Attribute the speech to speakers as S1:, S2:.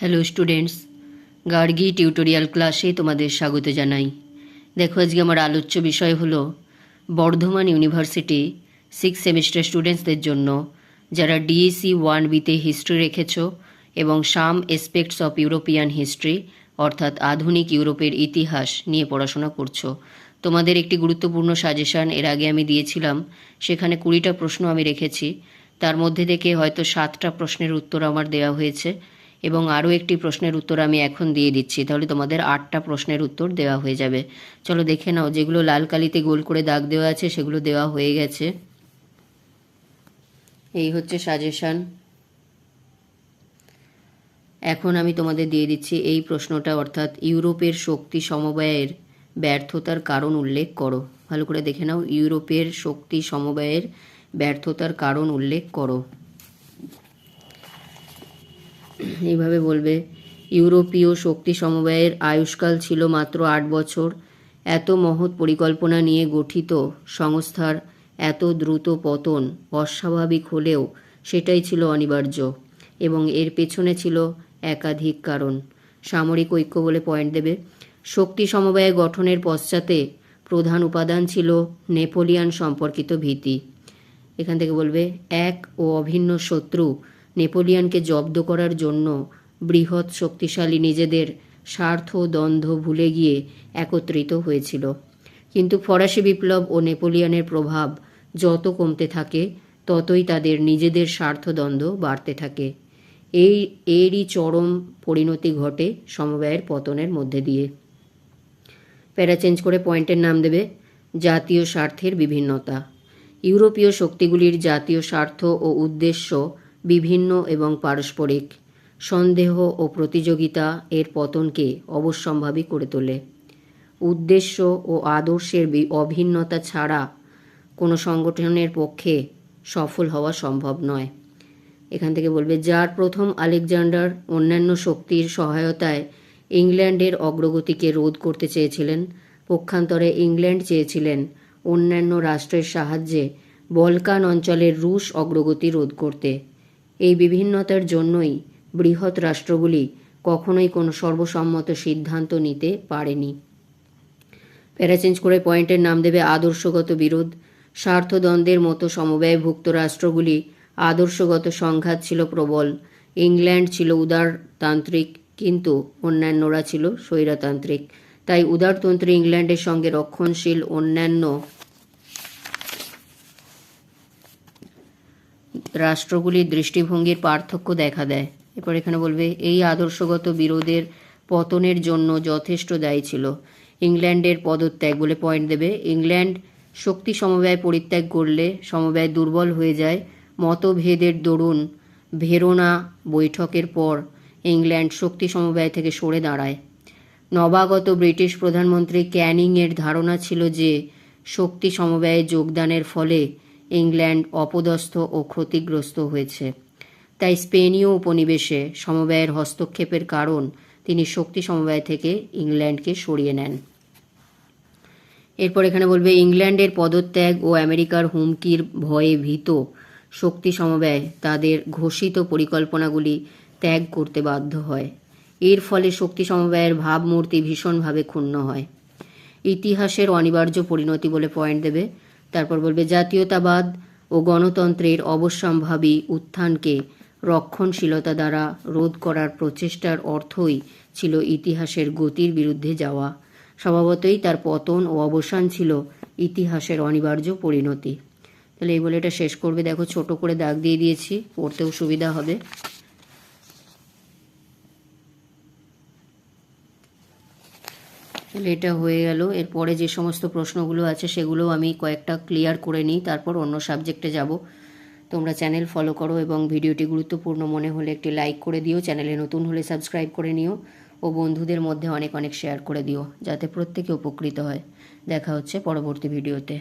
S1: Hello students Gargi tutorial ক্লাসে তোমাদের স্বাগত জানাই। দেখো, আজকে আমার আলোচ্য বিষয় হলো, বর্ধমান ইউনিভার্সিটি সিক্স সেমিস্টার স্টুডেন্টসদের জন্য, যারা ডিএসি ওয়ান বিতে হিস্ট্রি রেখেছো এবং some aspects of European history অর্থাৎ আধুনিক ইউরোপের ইতিহাস নিয়ে পড়াশোনা করছ। তোমাদের একটি গুরুত্বপূর্ণ সাজেশন এর আগে আমি দিয়েছিলাম, সেখানে কুড়িটা প্রশ্ন আমি রেখেছি। তার মধ্যে থেকে হয়তো সাতটা প্রশ্নের উত্তর আমার দেওয়া হয়েছে। এবং আরও একটি প্রশ্নের উত্তর আমি এখন দিয়ে দিচ্ছি। তাহলে তোমাদের আটটা প্রশ্নের উত্তর দেওয়া হয়ে যাবে। চলো দেখে নাও, যেগুলো লাল কালিতে গোল করে দাগ দেওয়া আছে, সেগুলো দেওয়া হয়ে গেছে। এই হচ্ছে সাজেশন। এখন আমি তোমাদের দিয়ে দিচ্ছি এই প্রশ্নটা, অর্থাৎ ইউরোপের শক্তি সমবায়ের ব্যর্থতার কারণ উল্লেখ করো। ভালো করে দেখে নাও, ইউরোপের শক্তি সমবায়ের ব্যর্থতার কারণ উল্লেখ করো। এইভাবে বলবে, ইউরোপীয় শক্তি সমবায়ের আয়ুষ্কাল ছিল মাত্র আট বছর। এত মহৎ পরিকল্পনা নিয়ে গঠিত সংস্থার এত দ্রুত পতন অস্বাভাবিক হলেও সেটাই ছিল অনিবার্য এবং এর পেছনে ছিল একাধিক কারণ। সামরিক ঐক্য বলে পয়েন্ট দেবে, শক্তি সমবায় গঠনের পশ্চাতে প্রধান উপাদান ছিল নেপোলিয়ান সম্পর্কিত ভীতি। এখান থেকে বলবে, এক ও অভিন্ন শত্রু নেপোলিয়ানকে জব্দ করার জন্য বৃহৎ শক্তিশালী নিজেদের স্বার্থ দ্বন্দ্ব ভুলে গিয়ে একত্রিত হয়েছিল। কিন্তু ফরাসি বিপ্লব ও নেপোলিয়ানের প্রভাব যত কমতে থাকে, ততই তাদের নিজেদের স্বার্থদ্বন্দ্ব বাড়তে থাকে। এই, এরই চরম পরিণতি ঘটে সমবায়ের পতনের মধ্যে দিয়ে। প্যারা চেঞ্জ করে পয়েন্টের নাম দেবে, জাতীয় স্বার্থের বিভিন্নতা। ইউরোপীয় শক্তিগুলির জাতীয় স্বার্থ ও উদ্দেশ্য বিভিন্ন এবং পারস্পরিক সন্দেহ ও প্রতিযোগিতা এর পতনকে অবশ্যম্ভাবী করে তোলে। উদ্দেশ্য ও আদর্শের অভিন্নতা ছাড়া কোনো সংগঠনের পক্ষে সফল হওয়া সম্ভব নয়। এখান থেকে বলবে, যার প্রথম আলেকজান্ডার অন্যান্য শক্তির সহায়তায় ইংল্যান্ডের অগ্রগতিকে রোধ করতে চেয়েছিলেন, পক্ষান্তরে ইংল্যান্ড চেয়েছিলেন অন্যান্য রাষ্ট্রের সাহায্যে বলকান অঞ্চলের রুশ অগ্রগতি রোধ করতে। এই বিভিন্নতার জন্যই বৃহৎ রাষ্ট্রগুলি কখনোই কোনো সর্বসম্মত সিদ্ধান্ত নিতে পারেনি। প্যারাচেঞ্জ করে পয়েন্টের নাম দেবে আদর্শগত বিরোধ। স্বার্থদ্বন্দ্বের মতো সমবায়ভুক্ত রাষ্ট্রগুলি আদর্শগত সংঘাত ছিল প্রবল। ইংল্যান্ড ছিল উদারতান্ত্রিক, কিন্তু অন্যান্যরা ছিল স্বৈরতান্ত্রিক। তাই উদারতন্ত্রী ইংল্যান্ডের সঙ্গে রক্ষণশীল অন্যান্য রাষ্ট্রগুলির দৃষ্টিভঙ্গির পার্থক্য দেখা দেয়। এরপর এখানে বলবে, এই আদর্শগত বিরোধের পতনের জন্য যথেষ্ট দায়ী ছিল। ইংল্যান্ডের পদত্যাগ বলে পয়েন্ট দেবে, ইংল্যান্ড শক্তি সমবায় পরিত্যাগ করলে সমবায় দুর্বল হয়ে যায়। মতভেদের দরুন ভেরোনা বৈঠকের পর ইংল্যান্ড শক্তি সমবায় থেকে সরে দাঁড়ায়। নবাগত ব্রিটিশ প্রধানমন্ত্রী ক্যানিংয়ের ধারণা ছিল যে, শক্তি সমবায়ে যোগদানের ফলে ইংল্যান্ড অপদস্থ ও ক্ষতিগ্রস্ত হয়েছে। তাই স্পেনীয় উপনিবেশে সমবায়ের হস্তক্ষেপের কারণ তিনি শক্তি সমবায় থেকে ইংল্যান্ডকে সরিয়ে নেন। এরপর এখানে বলবে, ইংল্যান্ডের পদত্যাগ ও আমেরিকার হুমকির ভয়ে ভীত শক্তি সমবায় তাদের ঘোষিত পরিকল্পনাগুলি ত্যাগ করতে বাধ্য হয়। এর ফলে শক্তি সমবায়ের ভাবমূর্তি ভীষণভাবে ক্ষুণ্ণ হয়। ইতিহাসের অনিবার্য পরিণতি বলে পয়েন্ট দেবে তারপর বলবে, জাতীয়তাবাদ ও গণতন্ত্রের অবশ্যম্ভাবী উত্থানকে রক্ষণশীলতা দ্বারা রোধ করার প্রচেষ্টার অর্থই ছিল ইতিহাসের গতির বিরুদ্ধে যাওয়া। স্বভাবতই তার পতন ও অবসান ছিল ইতিহাসের অনিবার্য পরিণতি। তাহলে এই বলে এটা শেষ করবে। দেখো, ছোট করে দাগ দিয়ে দিয়েছি, পড়তেও সুবিধা হবে। তাহলে এটা হয়ে গেল। এরপরে যে সমস্ত প্রশ্নগুলো আছে সেগুলো আমি কয়েকটা ক্লিয়ার করে নিই, তারপর অন্য সাবজেক্টে যাব। তোমরা চ্যানেল ফলো করো এবং ভিডিওটি গুরুত্বপূর্ণ মনে হলে একটি লাইক করে দিও। চ্যানেলে নতুন হলে সাবস্ক্রাইব করে নিও ও বন্ধুদের মধ্যে অনেক অনেক শেয়ার করে দিও, যাতে প্রত্যেকে উপকৃত হয়। দেখা হচ্ছে পরবর্তী ভিডিওতে